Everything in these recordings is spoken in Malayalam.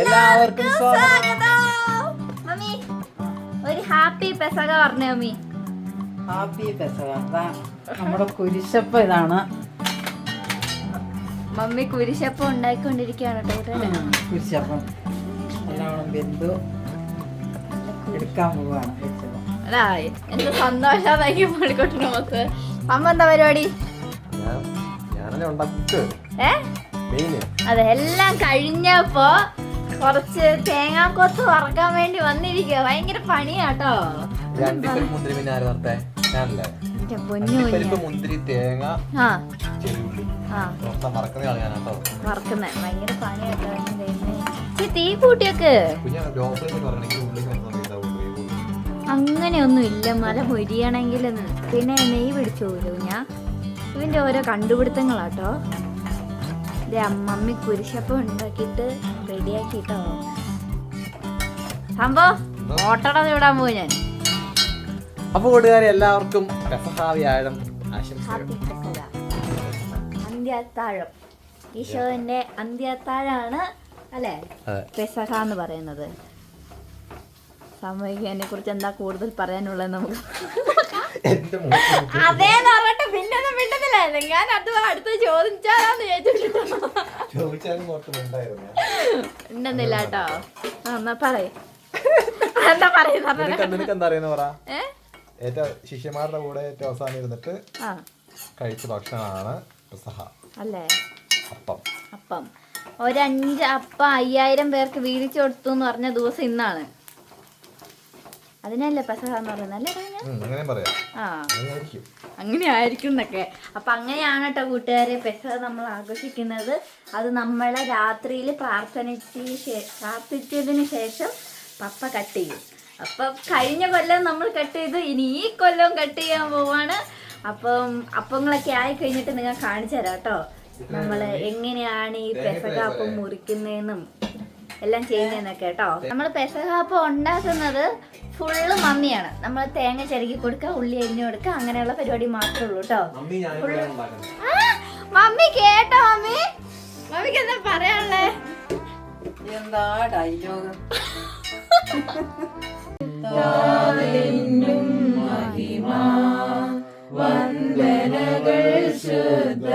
എല്ലാവർക്കും സ്വാഗതം. മമ്മി ഒരു ഹാപ്പി പെസക പറഞ്ഞു മമ്മി? ഹാപ്പി പെസക. അതാ നമ്മുടെ കുരിശപ്പ ഇതാണ്. മമ്മി കുരിശപ്പം ഉണ്ടാക്കിക്കൊണ്ടിരിക്കുകയാണ് കേട്ടോ. കുരിശപ്പം. നല്ലോണം ബിന്ദു എടുക്കാൻ പോവാണ് അതാ നമുക്ക്. അമ്മ എന്താ പരിപാടി? അതെ എല്ലാം കഴിഞ്ഞപ്പോ കുറച്ച് തേങ്ങാക്കൊത്ത് വറക്കാൻ വേണ്ടി വന്നിരിക്കുക ഭയങ്കര പണിയാട്ടോ രണ്ടിപ്പരി മുന്തിരി പിന്നെ ആര് നിർത്തേ ഞാനല്ലേ. എന്റെ പൊന്നു അണ്ടിപ്പരിപ്പ് മുന്തിരി തേങ്ങ ആ. ആ. മൊത്തം മറക്കുന്ന കളയാനാട്ടോ വറക്കുന്നേ. ഭയങ്കര പണിയാട്ടോ അതിന് ഈ തീ കൂട്ടിയൊക്കെ? അങ്ങനെയൊന്നും ഇല്ല മല പൊരിയണമെങ്കിൽ പിന്നെ നെയ് പിടിച്ചു പോലോ ഞാൻ ഇവന്റെ ഓരോ കണ്ടുപിടുത്തങ്ങളാട്ടോ അമ്മമ്മി കുരിശപ്പം ഉണ്ടാക്കിയിട്ട് റെഡിയാക്കിട്ടോ. സംഭവം ഓട്ടട വിടാൻ പോയി ഞാൻ. അപ്പൊ കൂട്ടുകാരെ എല്ലാവർക്കും ഹാപ്പി പെസക അന്ത്യത്താഴം. ഈശോന്റെ അന്ത്യത്താഴാണ് അല്ലേ? അതെ. പെസഹ എന്ന് പറയുന്നത്. സാമൂഹികനെ കുറിച്ച് എന്താ കൂടുതൽ പറയാനുള്ളത് നമുക്ക്? എന്റെ മിണ്ടുന്നില്ലായിരുന്നു ഞാൻ അത് അടുത്ത് ചോദിച്ചാലാന്ന് മിണ്ടുന്നില്ല കേട്ടോ. എന്നാ പറയ്. എന്താ ഏറ്റവും ശിഷ്യന്മാരുടെ കൂടെ ഏറ്റവും അവസാനം ഇരുന്നിട്ട് കഴിച്ച ഭക്ഷണമാണ് അല്ലേ? അപ്പം. അപ്പം. ഒരഞ്ച് അപ്പം അയ്യായിരം പേർക്ക് വീതിച്ചു കൊടുത്തു എന്ന് പറഞ്ഞ ദിവസം ഇന്നാണ്. അതിനല്ലേ പെസഹ എന്ന് പറയുന്നത്? അല്ലേ പറഞ്ഞ? അങ്ങനെയും പറയാം. ആ. അങ്ങനെ ആയിരിക്കും എന്നൊക്കെ. അപ്പൊ അങ്ങനെയാണ് കേട്ടോ കൂട്ടുകാരെ പെസഹ നമ്മൾ ആഘോഷിക്കുന്നത്. അത് നമ്മളെ രാത്രിയിൽ പ്രാർത്ഥനിച്ച് പ്രാർത്ഥിച്ചതിന് ശേഷം പപ്പ കട്ട് ചെയ്യും. അപ്പം കഴിഞ്ഞ കൊല്ലം നമ്മൾ കട്ട് ചെയ്തു. ഇനി ഈ കൊല്ലം കട്ട് ചെയ്യാൻ പോവാണ്. അപ്പം അപ്പങ്ങളൊക്കെ ആയി കഴിഞ്ഞിട്ട് നിങ്ങൾ കാണിച്ചു തരാം കേട്ടോ നമ്മൾ എങ്ങനെയാണ് ഈ പെസഹ അപ്പം മുറിക്കുന്നതെന്നും എല്ലാം ചെയ്യുന്നതെന്നൊക്കെ കേട്ടോ നമ്മൾ പെസഹ അപ്പം ഉണ്ടാക്കുന്നത് ഫുള്ള് മമ്മിയാണ്. നമ്മൾ തേങ്ങ ചിരകി കൊടുക്കുക ഉള്ളി അരിഞ്ഞു കൊടുക്കുക അങ്ങനെയുള്ള പരിപാടി മാത്രമേ ഉള്ളൂ കേട്ടോ മമ്മി ഞാൻ ആ, മമ്മി കേട്ടോ മമ്മി. മമ്മിക്ക് എന്താ പറയാനുള്ളേ? എന്താ ഡയലോഗ് പെസഹ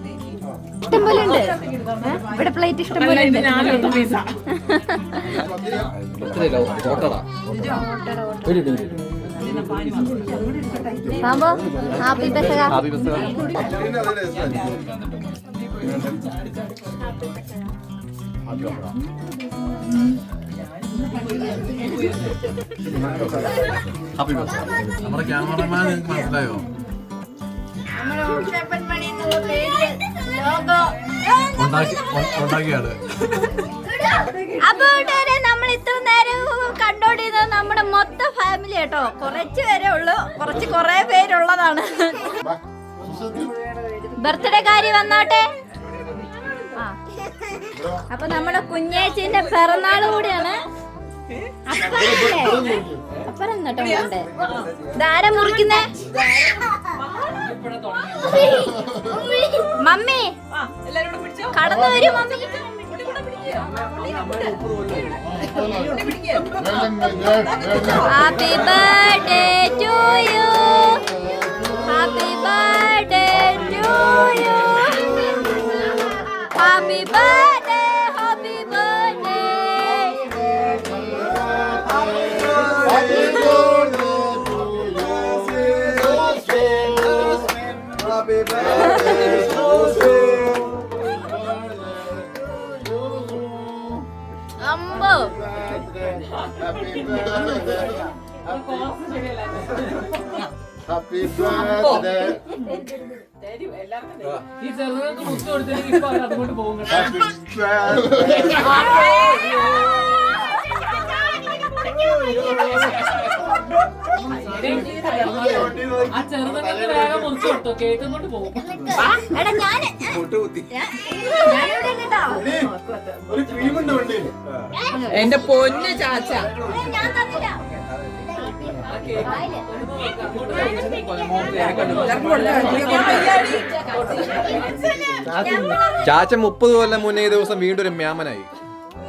പോലെ ഉണ്ട് ഇവിടെ പ്ലേറ്റ് ഇഷ്ടം പോലെ ഉണ്ട് സാമ്പോ ഹാപ്പി ഹാപ്പി നമ്മുടെ ക്യാമറമാൻ നിങ്ങൾക്ക് മനസ്സിലായോ? നമ്മുടെ മണി എന്നുള്ള പേര് ഉണ്ടാക്കിയാണ്. അപ്പൊ കൂട്ടുകാരെ നമ്മൾ ഇത്ര നേരം കണ്ടോണ്ടിരുന്നത് നമ്മുടെ മൊത്തം ഫാമിലി കേട്ടോ കുറച്ച് പേരേ ഉള്ളൂ. കുറച്ച് കുറെ പേരുള്ളതാണ്. ബർത്ത്ഡേ കാര്യം വന്നാട്ടെ. അപ്പൊ നമ്മുടെ കുഞ്ഞേച്ചിന്റെ പിറന്നാൾ കൂടിയാണ്. അപ്പറം കേട്ടോ. ഇതാരാ മുറിക്കുന്നേ? മമ്മി. കടന്നു വരും mummy. Happy birthday to you happy birthday to you happy birthday ഈ ചെറുതൊക്കെ മുത്ത് കൊടുത്തെങ്കിൽ ഇപ്പൊ അത് അതുകൊണ്ട് പോകും കേട്ടോ. ഹാപ്പി ആ ചെറുതൊക്കെ വേഗം മുറിച്ചു കൊടുത്തോ കേക്ക് കൊണ്ട് പോകും എന്റെ പൊന്ന് ചാച്ച. ചാച്ച മുപ്പത് കൊല്ലം മുന്നേ ഈ ദിവസം വീണ്ടും ഒരു മ്യാമനായി.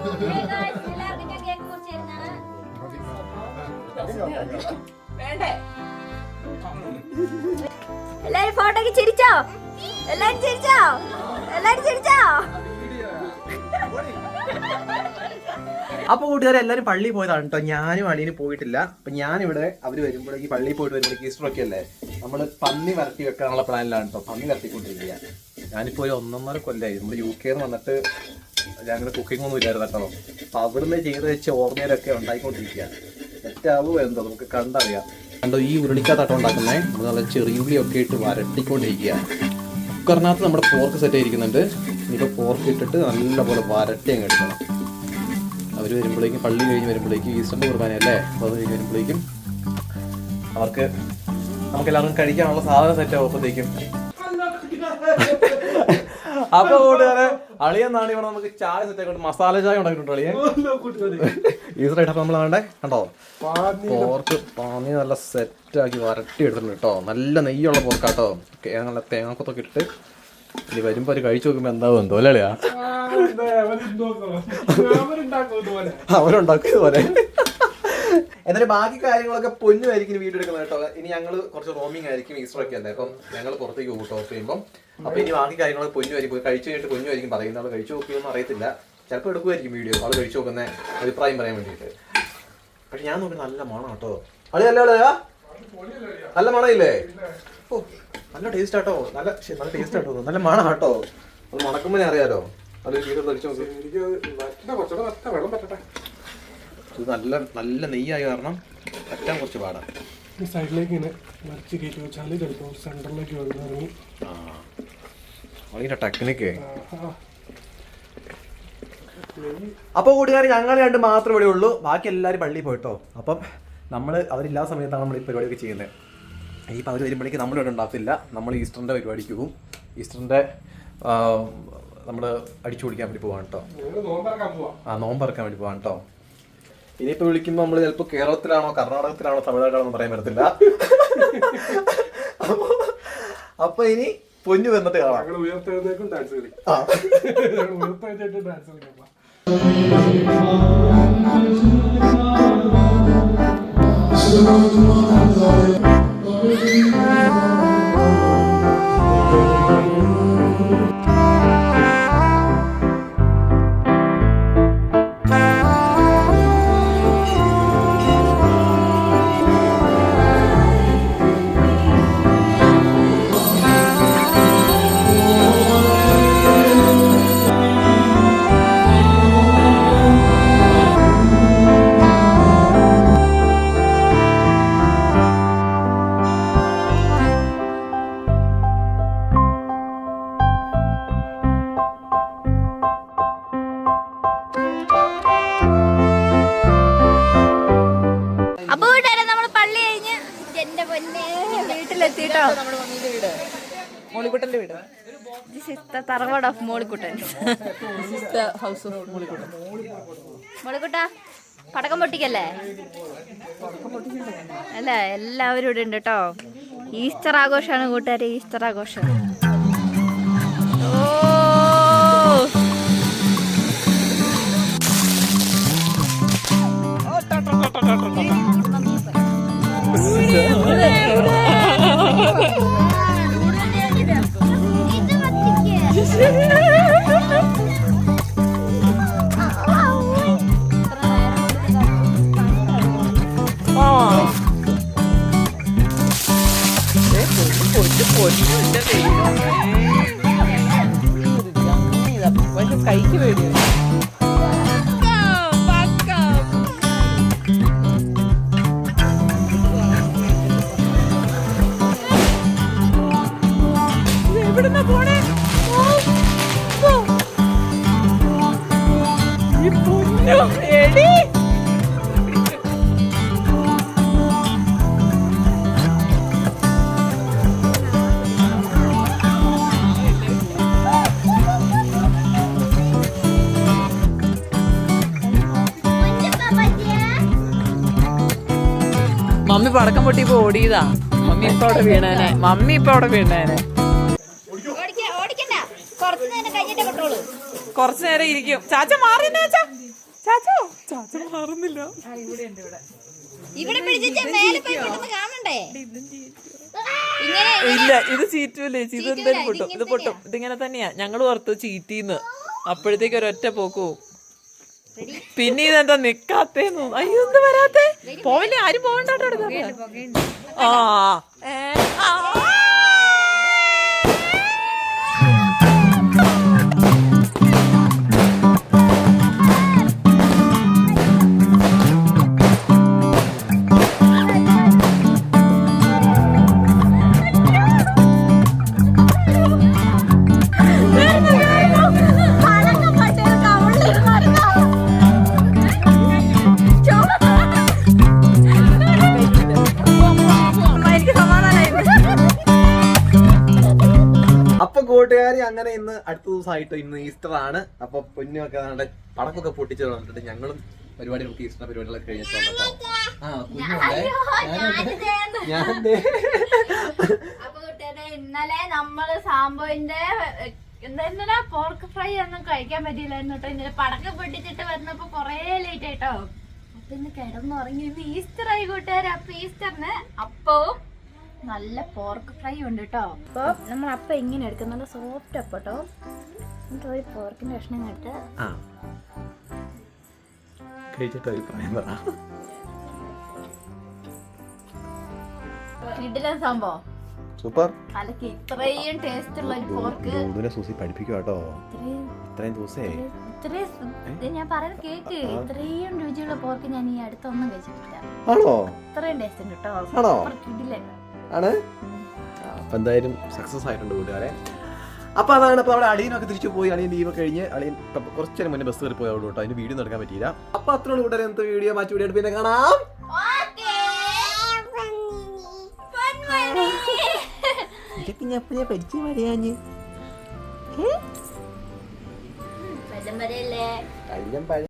എല്ലാരും ഫോട്ടോക്ക് ചിരിച്ചോ? എല്ലാരും ചിരിച്ചോ? എല്ലാരും ചിരിച്ചോ? അപ്പൊ കൂട്ടുകാരെ എല്ലാരും പള്ളിയിൽ പോയതാണ് കേട്ടോ ഞാനും അളിയിൽ പോയിട്ടില്ല. അപ്പൊ ഞാനിവിടെ അവർ വരുമ്പോഴേക്ക് പള്ളിയിൽ പോയിട്ട് വരുമ്പോഴേക്ക് ഈസ്റ്റർ ഒക്കെ അല്ലേ? നമ്മൾ പന്നി വരട്ടി വെക്കാനുള്ള പ്ലാനിലാണ് കേട്ടോ പന്നി വരട്ടിക്കൊണ്ടിരിക്കുക. ഞാനിപ്പോ ഒരു ഒന്നൊന്നര കൊല്ലായി. നമ്മൾ യു കെന്ന് വന്നിട്ട് ഞങ്ങളുടെ കുക്കിംഗ് ഒന്നും ഇല്ലായിരുന്നു കേട്ടോ അപ്പൊ അവിടുന്ന് ചെയ്ത് വെച്ച് ഓർമ്മയിലൊക്കെ ഉണ്ടായിക്കൊണ്ടിരിക്കുക. തെറ്റാവോ എന്തോ നമുക്ക് കണ്ടറിയാം. കണ്ടോ ഈ ഉരുളിക്കകത്താട്ടോ ഉണ്ടാക്കുന്നത് നമ്മൾ നല്ല ചെറിയുള്ളിയൊക്കെ ഇട്ട് വരട്ടിക്കൊണ്ടിരിക്കുക കുക്കറിനകത്ത് നമ്മുടെ പോർക്ക് സെറ്റ് ആയിരിക്കുന്നുണ്ട്. ഇനിയിപ്പോൾ പോർക്ക് ഇട്ടിട്ട് നല്ലപോലെ വരട്ടി അങ്ങ് എടുക്കണം. അവർ വരുമ്പോഴേക്കും പള്ളി കഴിഞ്ഞ് വരുമ്പോഴേക്കും ഈസ്റ്ററിന്റെ കുർബാനയല്ലേ? അപ്പോൾ അത് കഴിഞ്ഞ് വരുമ്പോഴേക്കും അവർക്ക് നമുക്ക് എല്ലാവർക്കും കഴിക്കാനുള്ള സാധനം സെറ്റ് ആവുമ്പോഴത്തേക്കും അപ്പൊ കൂട്ടുകാരെ അളിയെന്നാണ് ഇവിടെ നമുക്ക് ചായ സെറ്റ് ആക്കിയിട്ട് മസാല ചായ ഉണ്ടാക്കിയിട്ടുണ്ട് അളിയെ ഈസറായിട്ട് ആയിട്ട് നമ്മൾ വേണ്ടേ കണ്ടോ? പോർക്ക് പാന്നി നല്ല സെറ്റ് ആക്കി വരട്ടി എടുത്തിട്ടുണ്ട് കേട്ടോ നല്ല നെയ്യുള്ള പോർക്കാട്ടോ. നല്ല തേങ്ങക്കൊത്തൊക്കെ ഇട്ടിട്ട് ഇനി വരുമ്പോ ഒരു കഴിച്ചു നോക്കുമ്പോ എന്താവും എന്തോ അല്ലേ അളിയാ? അവരുണ്ടാക്കിയത് പോലെ എന്നാലും ബാക്കി കാര്യങ്ങളൊക്കെ പൊന്നുമായിരിക്കും വീഡിയോ എടുക്കുന്നത് കേട്ടോ. ഇനി ഞങ്ങൾ കുറച്ച് റോമിംഗ് ആയിരിക്കും ഈസ്റ്റർ ഒക്കെ അപ്പം ഞങ്ങൾ പുറത്തേക്ക് പോകും ഓഫ് ചെയ്യുമ്പോൾ അപ്പൊ ഇനി ബാക്കി കാര്യങ്ങളൊക്കെ പൊന്നുമായിരിക്കും കഴിച്ചു കഴിഞ്ഞിട്ട് പൊന്നുമായിരിക്കും പറയുന്ന ആൾ കഴിച്ചു നോക്കിയൊന്നും അറിയത്തില്ല. ചിലപ്പോൾ എടുക്കുമായിരിക്കും വീഡിയോ ആൾ കഴിച്ചു നോക്കുന്ന അഭിപ്രായം പറയാൻ വേണ്ടിയിട്ട്. പക്ഷെ ഞാൻ നോക്കി നല്ല മണം കേട്ടോ. അളി അളയാ നല്ല മണമില്ലേ? ഓ നല്ല ടേസ്റ്റ് ആട്ടോ. നല്ല നല്ല ടേസ്റ്റ് ആട്ടോ. നല്ല മണം കേട്ടോ അത് മണക്കുമ്പോൾ ഞാൻ അറിയാലോ. അത് വീട് കഴിച്ചു നോക്കി. ഇത് നല്ല നല്ല നെയ്യായ കാരണം പറ്റാൻ കുറച്ച് പാടാണ്. സൈഡിലേക്ക് ഇങ്ങനെ മറിച്ച് കയറ്റി വെച്ചാൽ ചിലപ്പോൾ സെന്ററിലേക്ക് വന്ന് ആ. അതിന്റെ ടെക്നിക്ക്. അപ്പോൾ കൂട്ടുകാർ ഞങ്ങൾ രണ്ട് മാത്രമേ ഇവിടെ ഉള്ളൂ. ബാക്കി എല്ലാവരും പള്ളിയിൽ പോയിട്ടോ. അപ്പം നമ്മൾ അവരില്ലാത്ത സമയത്താണ് നമ്മൾ ഈ പരിപാടിയൊക്കെ ചെയ്യുന്നത്. ഈ അവർ വരുമ്പോഴേക്ക് നമ്മൾ ഇവിടെ ഉണ്ടാകത്തില്ല നമ്മൾ ഈസ്റ്ററിന്റെ പരിപാടിക്ക് പോകും. ഈസ്റ്ററിന്റെ നമ്മൾ അടിച്ചു പൊളിക്കാൻ വേണ്ടി പോവാണ് കേട്ടോ ആ നോമ്പറക്കാൻ പോവാ. ആ നോമ്പറക്കാൻ വേണ്ടി പോവാണ് കേട്ടോ ഇനിയിപ്പോൾ വിളിക്കുമ്പോൾ നമ്മൾ ചിലപ്പോൾ കേരളത്തിലാണോ കർണാടകത്തിലാണോ തമിഴ്നാട്ടിലാണോ പറയാൻ പറ്റത്തില്ല. അപ്പോൾ ഇനി പൊന്നു വന്നിട്ട് കാണാം. ഞങ്ങൾ ഉയർത്തെഴുന്നേക്കും ഡാൻസ് കളിക്കും ആ. ഞങ്ങൾ ഡാൻസ് കളിക്കാം അപ്പൊ തറവാട് of Mollykuttan. House of Mollykuttan മോളിക്കുട്ട പടക്കം പൊട്ടിക്കല്ലേ? അല്ല എല്ലാവരും ഇവിടെ ഉണ്ട് കേട്ടോ ഈസ്റ്റർ ആഘോഷമാണ് കൂട്ടുകാരെ ഈസ്റ്റർ ആഘോഷം. Yeah. മമ്മി പടക്കം പൊട്ടിയപ്പോ ഓടിയതാ. മമ്മി ഇപ്പൊ അവിടെ വീണേനെ. മമ്മി ഇപ്പൊ അവിടെ വീണേനെ. കൊറച്ചു ഓടിക്കണ്ട. കുറച്ച് നേരം ഇരിക്കും. ചാച്ച മാറിയെന്നെ ചാച്ച? ചാച്ചോ മാറുന്നില്ല. ഇവിടെ ഇല്ല ഇത് ചീറ്റുമല്ലേ ഇത് എന്തായാലും പൊട്ടും. ഇത് പൊട്ടും. ഇതിങ്ങനെ തന്നെയാ. ഞങ്ങൾ ഓർത്തു ചീറ്റീന്ന്. അപ്പോഴത്തേക്ക് ഒരൊറ്റ പോക്കു പിന്നെ ഇതെന്താ നിക്കാത്തേന്നു? അയ്യോ എന്ത് വരാത്തെ? പോവില്ലേ? ആരും പോകണ്ടോ ആ. അങ്ങനെ ഇന്ന് അടുത്ത ദിവസമായിട്ട് ഇന്ന് ഈസ്റ്റർ ആണ്. അപ്പൊ പൊന്നുമൊക്കെ നമ്മുടെ പടക്കൊക്കെ പൊട്ടിച്ചു വന്നിട്ട് ഞങ്ങളും പരിപാടി നമുക്ക് ഈസ്റ്റർ പരിപാടികളൊക്കെ കഴിഞ്ഞിട്ട് വന്നിട്ടോ ആ കുഞ്ഞുണ്ടേ ഞാൻ ഇന്നലെ നമ്മൾ സാമ്പോയിന്റെ എന്താ പോർക്ക് ഫ്രൈ ഒന്നും കഴിക്കാൻ പറ്റിയില്ലായിരുന്നു കേട്ടോ. ഇന്നലെ പടക്ക പൊട്ടിച്ചിട്ട് വന്നപ്പോ കൊറേ ലേറ്റ് ആയിട്ടോ. അപ്പൊ ഇന്ന് കിടന്നുറങ്ങി. ഇന്ന് ഈസ്റ്റർ ആയി കൂട്ടുകാരെ. അപ്പൊ ഈസ്റ്ററിന് അപ്പവും നല്ല പോർക്ക് ഫ്രൈ ഉണ്ട് കേട്ടോ അപ്പൊ നമ്മൾ അപ്പം ഇങ്ങനെ എടുക്കും. നല്ല സോഫ്റ്റ് അപ്പം കേട്ടോ എന്നിട്ട് ഒരു പോർക്കിന്റെ കഷ്ണം കേട്ട് ആ. കഴിച്ചിട്ട് അഭിപ്രായം പറ. സംഭവം? സൂപ്പർ. ഇത്രയും ടേസ്റ്റ് ഉള്ള ഒരു പോർക്ക് സൂസി പഠിപ്പിക്കും കേട്ടോ ഇത്രയും ഇത്രയും ദിവസേ. ഇത്രയും ഞാൻ പറയുന്നത് കേക്ക്. ഇത്രയും രുചിയുള്ള പോർക്ക് ഞാൻ ഈ അടുത്തൊന്നും കഴിച്ചിട്ടില്ല. ആണോ? ഇത്രയും ടേസ്റ്റ് ഉണ്ട് കേട്ടോ. ആണോ? ആണ്? അപ്പൊ എന്തായാലും സക്സസ് ആയിട്ടുണ്ട് കൂട്ടുകാരെ. അപ്പൊ അതാണ് ഇപ്പൊ അവിടെ അളിയനൊക്കെ തിരിച്ചു പോയി. അളിയൻ ലീവ് കഴിഞ്ഞ് അളിയൻ ഇപ്പൊ കുറച്ചു നേരം മുന്നേ ബസ് കയറി പോയോളൂ കേട്ടോ. അതിന് വീഡിയോ നടക്കാൻ പറ്റിയില്ല. അപ്പൊ അത്രയുള്ള കൂട്ടുകാരെ എന്ത് വീഡിയോ മാറ്റി വീഡിയോ പിന്നെ കാണാം. ഞാൻ പഠിച്ചു പറയാഞ്ഞ് വല്ലം വരെയല്ലേ കഴിഞ്ഞ